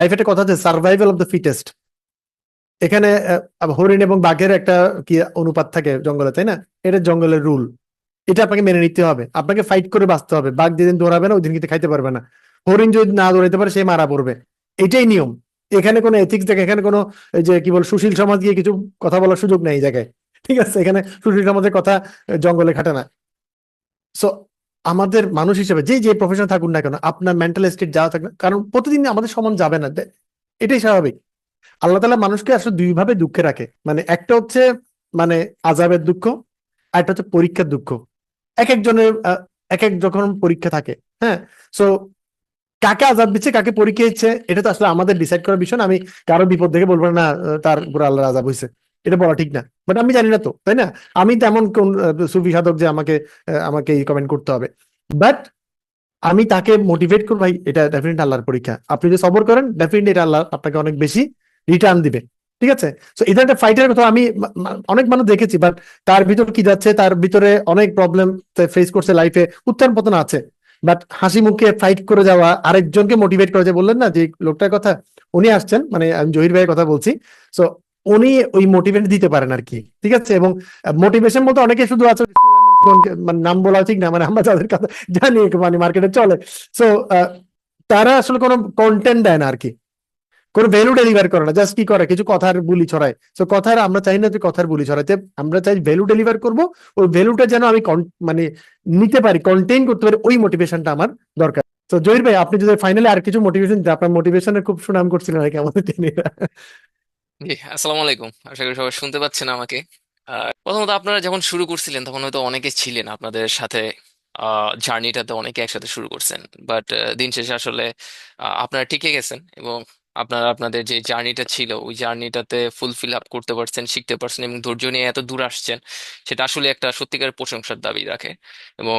একটা কথা আছে সার্ভাইভাল অফ দ্য ফিটেস্ট এখানে হরিণ এবং বাঘের একটা কি অনুপাত থাকে জঙ্গলে, তাই না? এটা জঙ্গলের রুল এটা আপনাকে মেনে নিতে হবে। আপনাকে ফাইট করে বাঁচতে হবে। বাঘ যেদিন দৌড়াবে না ওই দিন কিন্তু খাইতে পারবে না। হরিণ যদি না দৌড়াইতে পারে, সে মারা পড়বে। এটাই নিয়ম। এখানে কোনো এথিক্স দেখে, এখানে কোনো যে, কি বল, সুশীল সমাজ গিয়ে কিছু কথা বলার সুযোগ নেই জায়গায়। ঠিক আছে? এখানে সুশীল সমাজের কথা জঙ্গলে খাটে না। সো আমাদের মানুষ হিসেবে যে যে প্রফেশন থাকুন না কেন, আপনার মেন্টাল স্টেট যাওয়া থাকবে কারণ প্রতিদিন আমাদের সমান যাবে না এটাই স্বাভাবিক। আল্লাহ তালা মানুষকে আসলে দুই ভাবে দুঃখে রাখে। মানে একটা হচ্ছে মানে আজাবের দুঃখ, আর একটা হচ্ছে পরীক্ষার দুঃখ। এক একজনের এক এক যখন পরীক্ষা থাকে হ্যাঁ? সো কাকে আজাব দিচ্ছে, কাকে পরীক্ষা দিচ্ছে, এটা তো আসলে আমাদের ডিসাইড করার বিষয় না। আমি কারও বিপদ দেখে বলব না তার উপর আল্লাহর আজাব হয়েছে এটা বলা ঠিক না বাট আমি জানি না তো, তাই না? আমি তেমন কোন সুফি সাধক যে আমাকে আমাকে এই কমেন্ট করতে হবে। বাট আমি তাকে মোটিভেট করব, ভাই, এটা ডেফিনেট আল্লাহর পরীক্ষা। আপনি যদি সবর করেন ডেফিনেট এটা আল্লাহ আপনাকে অনেক বেশি রিটার্ন দিবে, ঠিক আছে? তো এটা একটা ফাইটের কথা, আমি অনেক মানুষ দেখেছি বাট তার ভিতর কি যাচ্ছে, তার ভিতরে অনেক প্রবলেম ফেস করছে লাইফে উত্থান পতন আছে। বাট হাসি মুখে ফাইট করে যাওয়া, আরেকজনকে মোটিভেট করে যে বললেন না, যে লোকটার কথা, উনি আসছেন মানে আমি জহির ভাইয়ের কথা বলছি। সো উনি ওই মোটিভেট দিতে পারেন আর কি ঠিক আছে? এবং মোটিভেশন বলতে অনেকে শুধু আছে মানে নাম বলা ঠিক না মানে আমরা যাদের কথা জানি মানে মার্কেটে চলে। সো তারা আসলে কোনো কন্টেন্ট দেয় না আর কি কোনো ভ্যালু ডেলিভার করে না জাস্ট কি করে? কিছু কথার বুলি ছড়ায়। সো কথার আমরা চাই না যে কথার বুলি ছড়াইতে, আমরা চাই ভ্যালু ডেলিভার করব, ওই ভ্যালুটা যেন আমি মানে নিতে পারি কন্টেইন করতে পারি, ওই মোটিভেশনটা আমার দরকার। তো জহির ভাই, আপনি যদি ফাইনালি আর কিছু মোটিভেশন আপনার মোটিভেশনের খুব সুনাম করছিলেন আর কি আমাদের জি আসসালামু আলাইকুম। আশা করি সবাই শুনতে পাচ্ছেন আমাকে। আহ, প্রথমত আপনারা যখন শুরু করছিলেন তখন হয়তো অনেকে ছিলেন আপনাদের সাথে জার্নিটাতে অনেকে একসাথে শুরু করছেন। বাট দিন শেষে আসলে আপনারা টিকে গেছেন এবং আপনারা আপনাদের যে জার্নিটা ছিল ওই জার্নিটাতে ফুলফিল আপ করতে পারছেন শিখতে পারছেন এবং ধৈর্য নিয়ে এত দূর আসছেন সেটা আসলে একটা সত্যিকার প্রশংসার দাবি রাখে এবং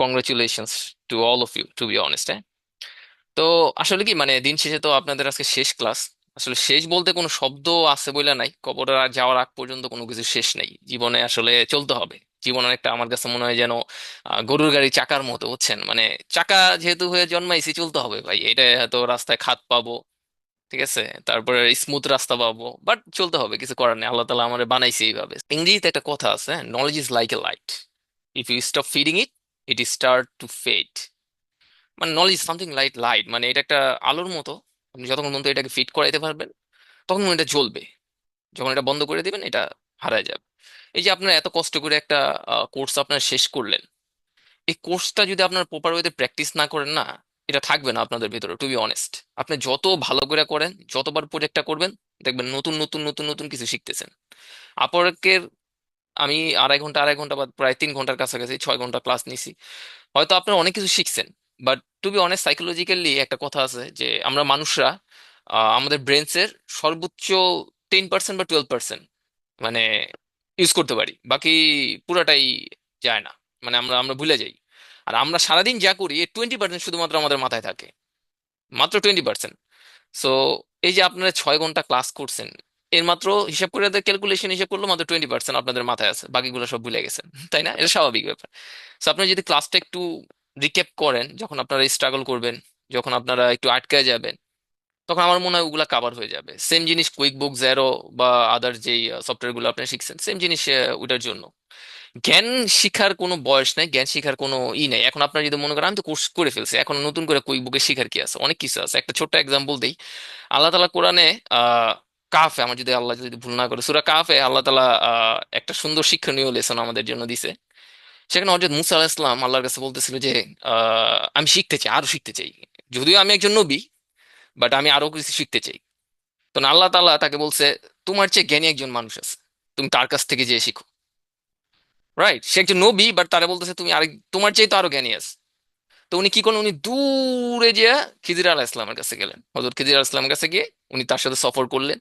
congratulations to all of you to be honest হ্যাঁ? তো আসলে কি মানে দিন শেষে তো আপনাদের আজকে শেষ ক্লাস আসলে শেষ বলতে কোনো শব্দ আছে বলে নাই। কবরে আর যাওয়ার আগ পর্যন্ত কোনো কিছু শেষ নেই। জীবনে আসলে চলতে হবে। জীবন একটা আমার কাছে মনে হয় যেন আহ, গরুর গাড়ি চাকার মতো বুঝছেন? মানে চাকা যেহেতু হয়ে জন্মাইছি চলতে হবে ভাই। এটা হয়তো রাস্তায় খাত পাবো ঠিক আছে? তারপরে স্মুথ রাস্তা পাবো বাট চলতে হবে কিছু করার নেই। আল্লাহ তালা আমাদের বানাইছে এইভাবে। ইংরেজিতে একটা কথা আছে knowledge is like a light if you stop feeding it it is start to fade মানে নলেজ সামথিং লাইট লাইট মানে এটা একটা আলোর মতো আপনি যতক্ষণ পর্যন্ত এটাকে ফিট করাইতে পারবেন তখন এটা জ্বলবে। যখন এটা বন্ধ করে দিবেন, এটা হারায় যাবে। এই যে আপনারা এত কষ্ট করে একটা কোর্স আপনারা শেষ করলেন, এই কোর্সটা যদি আপনার প্রপার ওয়েতে প্র্যাকটিস না করেন না, এটা থাকবে না আপনাদের ভিতরে টু বি অনেস্ট আপনি যত ভালো করে করেন, যতবার প্রজেক্টটা করবেন, দেখবেন নতুন নতুন নতুন নতুন কিছু শিখতেছেন। আপওয়ার্কের আমি আড়াই ঘণ্টা আড়াই ঘণ্টা বা প্রায় তিন ঘণ্টার কাছাকাছি, ছয় ঘণ্টা ক্লাস নিছি। হয়তো আপনারা অনেক কিছু শিখছেন but to be honest psychologically একটা কথা আছে যে আমরা মানুষরা আমাদের ব্রেনসের সর্বোচ্চ টেন পার্সেন্ট বা টুয়েলভ পার্সেন্ট মানে ইউজ করতে পারি। বাকি পুরাটাই যায় না। মানে আমরা আমরা ভুলে যাই। আর আমরা সারাদিন যা করি এর টোয়েন্টি পার্সেন্ট শুধুমাত্র আমাদের মাথায় থাকে। মাত্র টোয়েন্টি পার্সেন্ট সো এই যে আপনারা ছয় ঘণ্টা ক্লাস করছেন, এর মাত্র হিসাব করে ক্যালকুলেশন হিসাব করল মাত্র টোয়েন্টি পার্সেন্ট আপনাদের মাথায় আছে। বাকিগুলো সব ভুলে গেছেন। তাই না? এটা স্বাভাবিক ব্যাপার। সো আপনারা যদি ক্লাসটা একটু রিক্যাপ করেন যখন আপনারা স্ট্রাগল করবেন, যখন আপনারা একটু আটকায় যাবেন, তখন আমার মনে হয় ওগুলা কাভার হয়ে যাবে। সেম জিনিস কুইক বুক জেরো বা আদার যেই সফটওয়্যারগুলো আপনি শিখছেন সেম জিনিস ওটার জন্য। জ্ঞান শিখার কোনো বয়স নাই, জ্ঞান শিখার কোনো ই নাই। এখন আপনার যদি মনে করেন, আমি তো কোর্স করে ফেলছি, এখন নতুন করে কুইক বুকে শিখার কি আছে? অনেক কিছু আছে। একটা ছোট্ট এক্সাম্পল দিই। আল্লাহ তালা কোরআনে কাফে, আমার যদি আল্লাহ যদি ভুল না করে, সুরা কাফে আল্লাহ তালা একটা সুন্দর শিক্ষণীয় লেসন আমাদের জন্য দিছে। সেখানে হযরত মুসা আলাহিসাম ইসলাম আল্লাহর কাছে বলতেছিল যে আমি শিখতে চাই, আরও শিখতে চাই। যদিও আমি একজন নবী বাট আমি আরও কিছু শিখতে চাই। তো আল্লাহ তাআলা তাকে বলছে, তোমার চেয়ে জ্ঞানী একজন মানুষ আছে। তুমি তার কাছ থেকে যেয়ে শিখো। রাইট সে একজন নবী বাট তারা বলতেছে, তুমি আরেক, তোমার চেয়ে তো আরও জ্ঞানী আছে। তো উনি কি করলেন? উনি দূরে যে খিজির আলাহ ইসলামের কাছে গেলেন। হজরত খিজির আলাহ ইসলামের কাছে গিয়ে উনি তার সাথে সফর করলেন,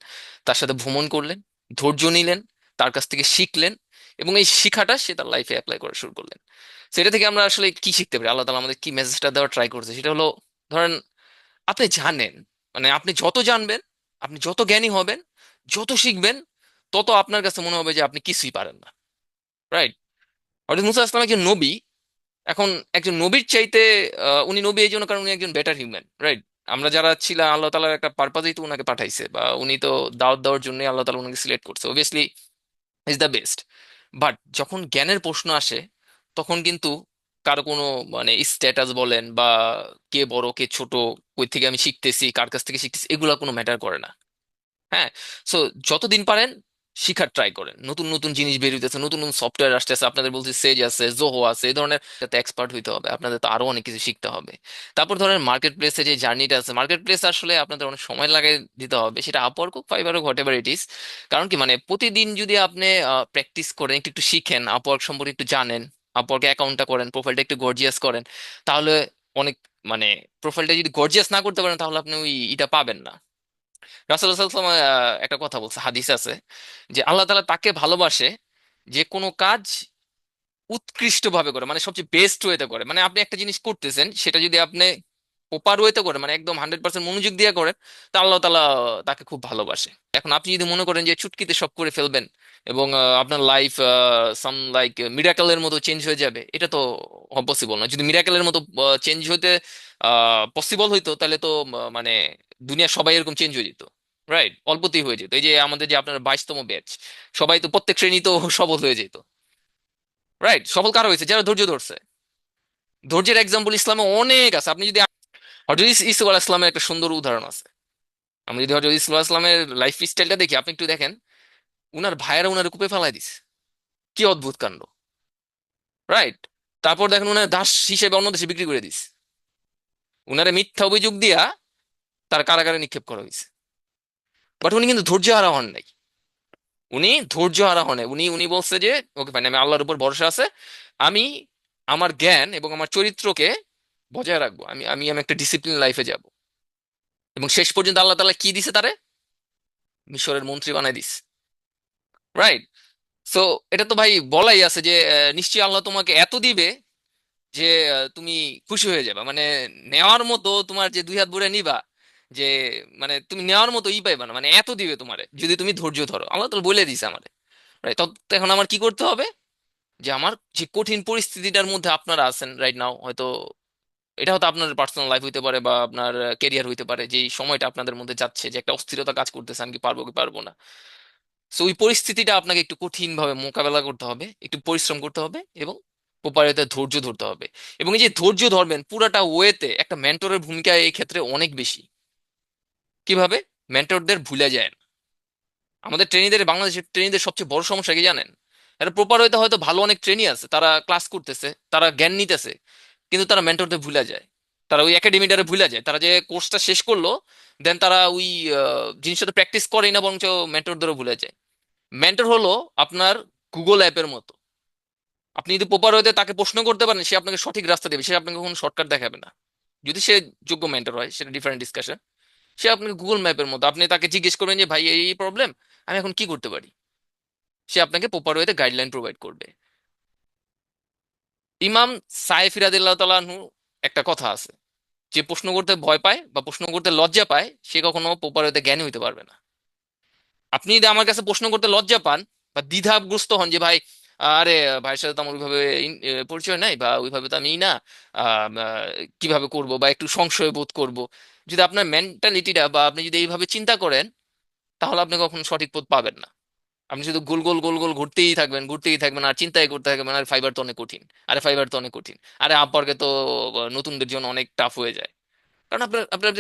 তার সাথে ভ্রমণ করলেন, ধৈর্য নিলেন, তার কাছ থেকে শিখলেন। এবং এই শিক্ষাটা সে তার লাইফে অ্যাপ্লাই করা শুরু করলেন। সেটা থেকে আমরা আসলে কি শিখতে পারি? আল্লাহ তালা আমাদের কি মেসেজটা দেওয়ার ট্রাই করছে? সেটা হলো, ধরেন, আপনি জানেন মানে আপনি যত জানবেন, আপনি যত জ্ঞানী হবেন, যত শিখবেন, তত আপনার কাছে মনে হবে যে আপনি কিছুই পারেন না। রাইট হযরত মুসা ইসলাম একজন নবী। এখন একজন নবীর চাইতে উনি নবী এই জন্য কারণ উনি একজন বেটার হিউম্যান রাইট আমরা যারা ছিলাম, আল্লাহ তালার একটা পারপাজেই তো উনাকে পাঠাইছে বা উনি তো দাওয়াত দেওয়ার জন্যই আল্লাহ তালা উনাকে সিলেক্ট করছে। Obviously is the best but যখন জ্ঞানের প্রশ্ন আসে, তখন কিন্তু কারও কোনো মানে স্ট্যাটাস বলেন বা কে বড়, কে ছোট, কই থেকে আমি শিখতেছি, কার কাছ থেকে শিখতেছি, এগুলা কোনো ম্যাটার করে না। হ্যাঁ? সো যতদিন পারেন শিখার ট্রাই করেন। নতুন নতুন জিনিস বের হইতেছে, নতুন নতুন সফটওয়্যার আসতেছে, আপনাদের বলছি সেজ আছে জোহো আছে, এই ধরনের এক্সপার্ট হইতে হবে, আপনাদের তো আরও অনেক কিছু শিখতে হবে। তারপর ধরেন মার্কেট প্লেসে যে জার্নিটা আছে মার্কেট প্লেস আসলে আপনাদের অনেক সময় লাগে দিতে হবে, সেটা আপওয়ার্ক হোক ফাইবার হোক হোয়াট এভার ইট ইস কারণ কি মানে প্রতিদিন যদি আপনি প্র্যাকটিস করেন, একটু একটু শিখেন আপওয়ার্ক সম্পর্কে একটু জানেন আপওয়ার্কে অ্যাকাউন্টটা করেন প্রোফাইলটা একটু গর্জিয়াস করেন, তাহলে অনেক মানে প্রোফাইলটা যদি গর্জিয়াস না করতে পারেন, তাহলে আপনি ওই এটা পাবেন না। ওয়াসাল্লাম, একটা কথা বলছে হাদিস আছে যে আল্লাহ তাআলা তাকে ভালোবাসে যে কোনো কাজ উৎকৃষ্টভাবে করে মানে সবচেয়ে বেস্ট ওয়েতে করে। মানে আপনি একটা জিনিস করতেছেন সেটা যদি আপনি প্রপার ওয়েতে করেন মানে একদম হান্ড্রেড পার্সেন্ট মনোযোগ দিয়ে করেন তা আল্লাহ তালা তাকে খুব ভালোবাসে। এখন আপনি যদি মনে করেন যে চুটকিতে সব করে ফেলবেন এবং আপনার লাইফ সাম লাইক মিরাকেলের মতো চেঞ্জ হয়ে যাবে। এটা তো পসিবল না যদি মিরাকেলের মতো চেঞ্জ হতে পসিবল হইতো, তাহলে তো মানে দুনিয়া সবাই এরকম চেঞ্জ হয়ে যেত রাইট অল্পতেই হয়ে যেত। এই যে আমাদের যে আপনার বাইশতম ব্যাচ সবাই তো প্রত্যেক শ্রেণি তো সবল হয়ে যেত রাইট সফল কারও হয়েছে? যারা ধৈর্য ধরছে। ধৈর্যের এক্সাম্পল ইসলামে অনেক আছে। আপনি যদি হজরত ইস- ইসুফ আলাহ ইসলামের একটা সুন্দর উদাহরণ আছে। আমি যদি হজরত ইসুফ আলাহ ইসলামের লাইফ স্টাইলটা দেখি, আপনি একটু দেখেন। উনার ভাইয়েরা উনার কূপে ফেলাই দিস কি অদ্ভুত কাণ্ড। রাইট তারপর দেখেন উনার দাস হিসেবে অন্য দেশে বিক্রি করে দিস উনারে মিথ্যা অভিযোগ দিয়া তার কারাগারে নিক্ষেপ করা হয়েছে। বাট উনি কিন্তু ধৈর্য হারা হন নাই। উনি ধৈর্য হারা হন উনি উনি বলছে যে ওকে ফাইন আমি আল্লাহর উপর ভরসা আছে। আমি আমার জ্ঞান এবং আমার চরিত্রকে বজায় রাখব। আমি আমি আমি একটা ডিসিপ্লিন লাইফে যাব। এবং শেষ পর্যন্ত আল্লাহ তালা কি দিছে তারে? মিশরের মন্ত্রী বানাই দিস রাইট সো এটা তো ভাই বলাই আছে যে নিশ্চয়ই আল্লাহ তোমাকে এত দিবে যে তুমি খুশি হয়ে যাবে। মানে নেওয়ার মতো তোমার যে দুই হাত ভরে নিবা, যে মানে তুমি নেওয়ার মতো ই পাইবা না। মানে এত দিবে তোমারে, যদি তুমি ধৈর্য ধরো। আল্লাহ তাআলা বলে দিছে আমারে। রাইট তো এখন আমার কি করতে হবে? যে আমার যে কঠিন পরিস্থিতিটার মধ্যে আপনারা আছেন রাইট নাও হয়তো এটা হয়তো আপনার পার্সোনাল লাইফ হইতে পারে বা আপনার কেরিয়ার হইতে পারে। যে সময়টা আপনাদের মধ্যে যাচ্ছে, যে একটা অস্থিরতা কাজ করতেছে, আমি কি পারব কি পারব না। সো ওই পরিস্থিতিটা আপনাকে একটু কঠিন ভাবে মোকাবেলা করতে হবে, একটু পরিশ্রম করতে হবে এবং প্রপারিতে ধৈর্য ধরতে হবে। এবং এই যে ধৈর্য ধরবেন, পুরাটা ওয়েতে একটা মেন্টরের ভূমিকা এই ক্ষেত্রে অনেক বেশি। কীভাবে? মেন্টরদের ভুলে যায় না। আমাদের ট্রেনিদের বাংলাদেশের ট্রেনিদের সবচেয়ে বড় সমস্যা কি জানেন? এটা প্রপার ওয়েতে হয়তো ভালো অনেক ট্রেনি আছে, তারা ক্লাস করতেছে, তারা জ্ঞান নিতেছে, কিন্তু তারা মেন্টরদের ভুলে যায়। তারা ওই একাডেমিটারে ভুলে যায়। তারা যে কোর্সটা শেষ করল দেন তারা ওই জিনিসটা প্র্যাকটিস করেই না, বরঞ্চ মেন্টরদেরও ভুলে যায়। মেন্টর হলো আপনার গুগল অ্যাপের মতো। আপনি যদি প্রপার ওয়েতে তাকে প্রশ্ন করতে পারেন, সে আপনাকে সঠিক রাস্তা দেবে, সে আপনাকে কোনো শর্টকাট দেখাবে না। যদি সে যোগ্য মেন্টর হয়, সেটা ডিফারেন্ট ডিসকাশন সে আপনাকে গুগল ম্যাপের মতো, আপনি তাকে জিজ্ঞেস করবেন যে, ভাই, এই প্রবলেম আমি এখন কি করতে পারি? সে আপনাকে প্রপার ওয়েতে গাইডলাইন প্রোভাইড করবে। ইমাম সাইফ রাদিয়াল্লাহু তাআলা আনহু একটা কথা আছে। যে প্রশ্ন করতে ভয় পায় বা প্রশ্ন করতে লজ্জা পায়, সে কখনো প্রপার ওয়েতে জ্ঞানী হইতে পারবে না। আপনি যদি আমার কাছে প্রশ্ন করতে লজ্জা পান বা দ্বিধাগ্রস্ত হন যে, ভাই, আরে, ভাইয়ের সাথে তো আমার ওইভাবে পরিচয় নাই বা ওইভাবে তো আমি না কীভাবে করব বা একটু সংশয় বোধ করব? যদি আপনার মেন্টালিটিটা বা আপনি যদি এইভাবে চিন্তা করেন, তাহলে আপনি কখনো সঠিক পথ পাবেন না। আপনি শুধু গোল গোল গোল গোল ঘুরতেই থাকবেন ঘুরতেই থাকবেন, আর চিন্তাই করতে থাকবেন, আর ফাইবার তো অনেক কঠিন, আরে ফাইবার তো অনেক কঠিন, আরে আপওয়ার্কে তো নতুনদের জন্য অনেক টাফ হয়ে যায়। কারণ আপনার আপনার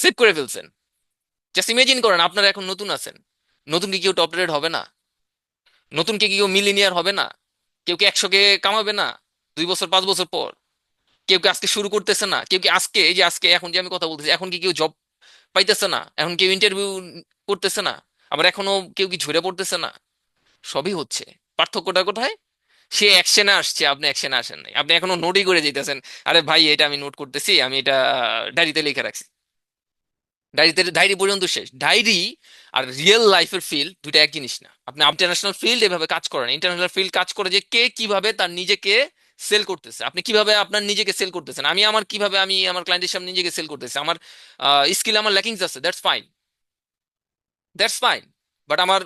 সেভ করে ফেলছেন জাস্ট ইমেজিন করেন, আপনারা এখন নতুন আছেন, নতুন কি কেউ টপ রেট হবে না? নতুন কি কেউ মিলিনিয়ার হবে না? কেউ কি একশোকে কামাবে না? দুই বছর, পাঁচ বছর পর? কেউ কি আজকে শুরু করতেছে না? কেউ কি আজকে, এই যে আজকে, এখন যে আমি কথা বলতেছি, এখন কি কেউ জব পাইতেছে না? এখন কেউ ইন্টারভিউ করতেছে না? আবার এখনও কেউ কি ঝরে পড়তেছে না? সবই হচ্ছে। পার্থক্যটা কোথায়? সে অ্যাকশনে আসছে, আপনি অ্যাকশনে আসেন নাই। আপনি এখনও নোটই করে যেতেছেন আরে ভাই, এটা আমি নোট করতেছি, আমি এটা ডায়েরিতে লিখে রাখছি। ডায়েরিতে ডায়েরি পর্যন্ত শেষ। ডায়েরি আর রিয়েল লাইফের ফিল্ড দুইটা এক জিনিস না। আপনি ইন্টারন্যাশনাল ফিল্ড এভাবে কাজ করেন ইন্টারন্যাশনাল ফিল্ড কাজ করে যে কে কীভাবে তার নিজেকে সেল করতেছে। আপনি কীভাবে আপনার নিজেকে সেল করতেছেন? আমি আমার, কীভাবে আমি আমার ক্লায়েন্টের সামনে নিজেকে সেল করতেছি? আমার স্কিল আমার ল্যাকিংস আছে that's fine that's fine but আমার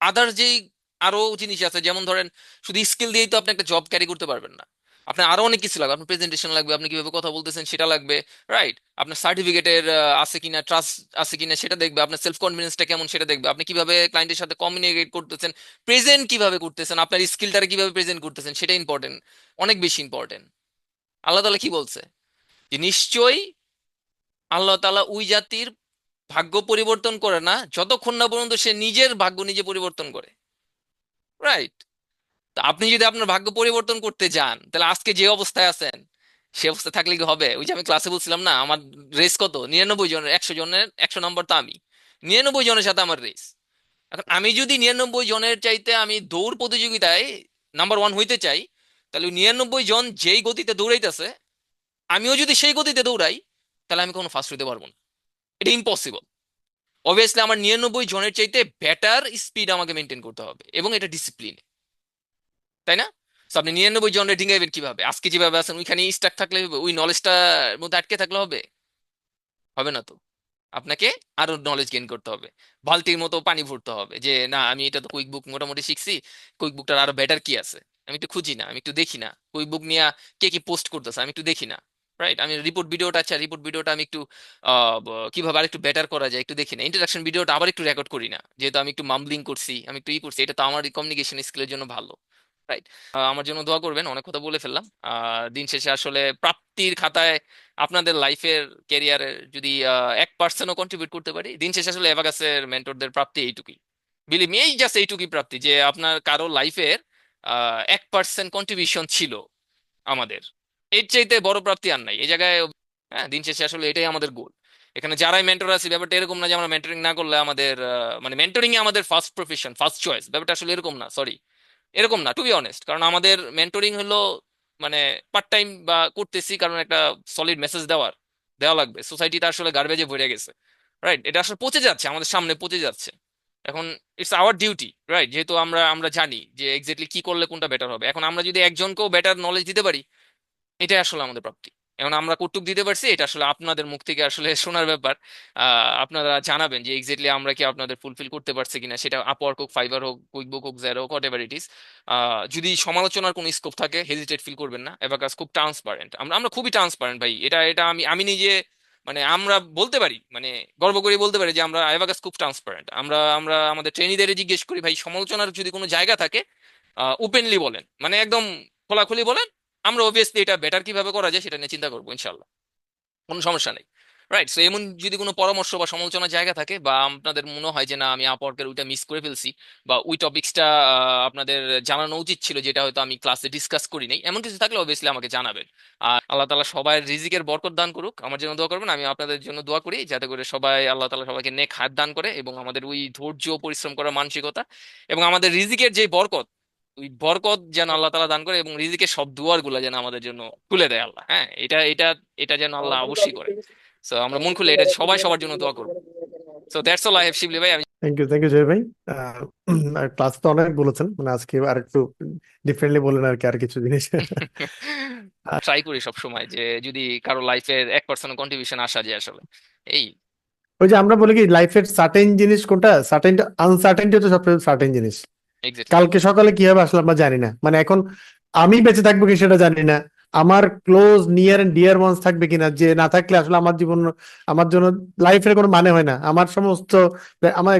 আদার যেই আরও জিনিস আছে, যেমন ধরেন, শুধু স্কিল দিয়েই তো আপনি একটা জব ক্যারি করতে পারবেন না। আপনার আরও অনেক কিছু লাগবে আপনার প্রেজেন্টেশন লাগবে, আপনি কীভাবে কথা বলতেছেন সেটা লাগবে রাইট আপনার সার্টিফিকেটের আছে কিনা ট্রাস্ট আছে কিনা সেটা দেখবে, আপনার সেলফ কনফিডেন্সটা কেমন সেটা দেখবে। আপনি কীভাবে ক্লায়েন্টের সাথে কমিউনিকেট করতেছেন প্রেজেন্ট কীভাবে করতেছেন, আপনার স্কিলটারে কীভাবে প্রেজেন্ট করতেছেন, সেটা ইম্পর্টেন্ট অনেক বেশি ইম্পর্টেন্ট আল্লাহ তালা কি বলছে? যে নিশ্চয়ই আল্লাহ তালা ওই জাতির ভাগ্য পরিবর্তন করে না, যতক্ষণ না পর্যন্ত সে নিজের ভাগ্য নিজে পরিবর্তন করে। রাইট তা আপনি যদি আপনার ভাগ্য পরিবর্তন করতে যান, তাহলে আজকে যে অবস্থায় আছেন, সে অবস্থায় থাকলে কি হবে? ওই যে আমি ক্লাসে বলছিলাম না, আমার রেস কত? নিরানব্বই জনের, একশো জনের, একশো নম্বর তো আমি। নিরানব্বই জনের সাথে আমার রেস এখন আমি যদি নিরানব্বই জনের চাইতে আমি দৌড় প্রতিযোগিতায় নাম্বার ওয়ান হইতে চাই, তাহলে নিরানব্বই জন যেই গতিতে দৌড়াইতেছে, আমিও যদি সেই গতিতে দৌড়াই, তাহলে আমি কোনো ফার্স্ট হইতে পারব না। এটা ইম্পসিবল অবভিয়াসলি আমার নিরানব্বই জনের চাইতে বেটার স্পিড আমাকে মেনটেন করতে হবে, এবং এটা ডিসিপ্লিন তাই না? আপনি নিরানব্বই জনের ডিঙ্গাইবেন কীভাবে? আজকে যেভাবে আছেন ওইখানে স্টাক থাকলে, ওই নলেজটার মধ্যে আটকে থাকলে হবে? হবে না তো। আপনাকে আরও নলেজ গেইন করতে হবে। বালতির মতো পানি ভরতে হবে যে, না, আমি এটা তো কুইক বুক মোটামুটি শিখছি কুইক বুকটার আরও বেটার কি আছে? আমি একটু খুঁজি না, আমি একটু দেখি না। কুইক বুক নিয়ে কে কি পোস্ট করতেছে, আমি একটু দেখি না। রাইট আমি রিপোর্ট ভিডিওটা আছে রিপোর্ট ভিডিওটা আমি একটু কীভাবে আর একটু বেটার করা যায় একটু দেখি না। ইন্টারাকশন ভিডিওটা আবার একটু রেকর্ড করি না। যেহেতু আমি একটু মামলিং করছি, আমি একটু ই করছি, এটা তো আমার কমিউনিকেশন স্কিলের জন্য ভালো। রাইট আমার জন্য দোয়া করবেন, অনেক কথা বলে ফেললাম। দিন শেষে আসলে প্রাপ্তির খাতায় আপনাদের লাইফের ক্যারিয়ারে যদি এক পার্সেন্টও কন্ট্রিবিউট করতে পারি, দিন শেষে আসলে এভাগাসের মেন্টরদের প্রাপ্তি এইটুকুই। বিলিভ এই জাস্ট এইটুকুই প্রাপ্তি যে আপনার কারও লাইফের এক পার্সেন্ট কন্ট্রিবিউশন ছিল আমাদের। এর চাইতে বড় প্রাপ্তি আর নাই। এই জায়গায় হ্যাঁ দিন শেষে আসলে এটাই আমাদের গোল এখানে যারাই মেন্টর আছে, ব্যাপারটা এরকম না যে আমরা মেন্টরিং না করলে আমাদের মানে মেন্টরিং আমাদের ফার্স্ট প্রফেশন ফার্স্ট চয়েস ব্যাপারটা আসলে এরকম না সরি এরকম না টু বি অনেস্ট কারণ আমাদের মেন্টরিং হলো মানে পার্ট টাইম বা করতেছি কারণ একটা সলিড মেসেজ দেওয়ার, দেওয়া লাগবে। সোসাইটিটা আসলে গার্বেজে ভরে গেছে। রাইট এটা আসলে পচে যাচ্ছে, আমাদের সামনে পচে যাচ্ছে। এখন ইটস আওয়ার ডিউটি রাইট যেহেতু আমরা আমরা জানি যে এক্স্যাক্টলি কি করলে কোনটা বেটার হবে। এখন আমরা যদি একজনকেও বেটার নলেজ দিতে পারি এটাই আসলে আমাদের প্রাপ্তি। এখন আমরা কৌতুক দিতে পারছি, এটা আসলে আপনাদের মুখ থেকে আসলে শোনার ব্যাপার। আপনারা জানাবেন যে এক্স্যাক্টলি আমরা কি আপনাদের ফুলফিল করতে পারছি কিনা, সেটা আপওয়ার্ক হোক ফাইবার হোক কুইকবুক হোক জেরো হোক হোয়াট এভার ইট ইস যদি সমালোচনার কোনো স্কোপ থাকে হেজিটেট ফিল করবেন না। এবার খুব ট্রান্সপারেন্ট আমরা আমরা খুবই ট্রান্সপারেন্ট ভাই। এটা এটা আমি আমি নিজে মানে আমরা বলতে পারি মানে গর্ব করে বলতে পারি যে আমরা এভাগাস খুব ট্রান্সপারেন্ট আমরা আমরা আমাদের ট্রেনিদের জিজ্ঞেস করি, ভাই, সমালোচনার যদি কোনো জায়গা থাকে ওপেনলি বলেন। মানে একদম খোলাখুলি বলেন আমরা অবভিয়াসলি এটা বেটার কীভাবে করা যায় সেটা নিয়ে চিন্তা করব ইনশাল্লাহ কোনো সমস্যা নেই। রাইট সো এমন যদি কোনো পরামর্শ বা সমালোচনার জায়গা থাকে বা আপনাদের মনে হয় যে না, আমি আপওয়ার্কের ওইটা মিস করে ফেলছি বা ওই টপিক্সটা আপনাদের জানানো উচিত ছিল যেটা হয়তো আমি ক্লাসে ডিসকাস করি নাই, এমন কিছু থাকলে অবভিয়াসলি আমাকে জানাবেন। আর আল্লাহ তালা সবাই রিজিকের বরকত দান করুক, আমার জন্য দোয়া করবেন, আমি আপনাদের জন্য দোয়া করি যাতে করে সবাই আল্লাহ তালা সবাইকে নেক হাত দান করে এবং আমাদের ওই ধৈর্য পরিশ্রম করার মানসিকতা এবং আমাদের রিজিকের যে বরকত ওই বরকত যেন আল্লাহ তালা দান করে এবং রিজিকের সব দুয়ারগুলা যেন আমাদের জন্য খুলে দেয় আল্লাহ। হ্যাঁ এটা এটা এটা যেন আল্লাহ অবশ্যই করে। সো আমরা মন খুলে এটা সবাই সবার জন্য দোয়া করব। So that's all I have Shibli ভাই আমি thank you thank you Joy ভাই। ক্লাস তো অনেক বলেছেন মানে আজকে আর একটু ডিফারেন্টলি বললেন আর কি আর কিছু জিনিস। ট্রাই করি সব সময় যে যদি কারও লাইফের এক পার্সেন্ট কন্ট্রিবিউশন আসা যায় আসলে। এই ওই যে আমরা বলি কি লাইফের সার্টেন জিনিস কোনটা? সার্টেন আনসার্টেনটি হচ্ছে সবচেয়ে সার্টেন জিনিস। কালকে সকালে কি হবে আসলে জানি না। মানে এখন আমি বেঁচে থাকব কি সেটা জানি না। আমার close near and dear ones থাকবে কিনা, যে না থাকলে আসলে আমার জীবন, আমার জন্য লাইফের কোনো মানে হয় না। আমার সমস্ত, আমার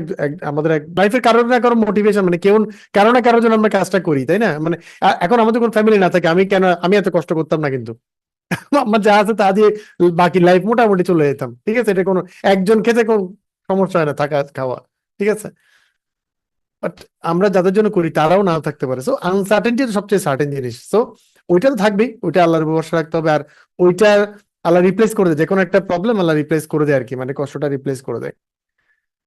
আমাদের লাইফের কারোর না কারও মোটিভেশন মানে কেউ, কারও না কারোর জন্য আমরা কাজটা করি, তাই না? মানে এখন আমাদের কোনো ফ্যামিলি না থাকে, আমি কেন, আমি এত কষ্ট করতাম না কিন্তু। আমার যা আছে তা দিয়ে বাকি লাইফ মোটামুটি চলে যেতাম, ঠিক আছে? এটা কোনো, একজন খেতে কোনো সমস্যা হয় না থাকা, খাওয়া, ঠিক আছে? বাট আমরা যাদের জন্য করি, তারাও না থাকতে পারে। সো আনসার্টেনটি সবচেয়ে সার্টেন জিনিস। সো ওইটা তো থাকবেই, ওইটা আল্লাহর ভরসা রাখতে হবে। আর ওইটা আল্লাহ রিপ্লেস করে দেয়। যে কোনো একটা প্রবলেম আল্লাহ রিপ্লেস করে দেয় আর কি মানে কষ্টটা রিপ্লেস করে দেয়।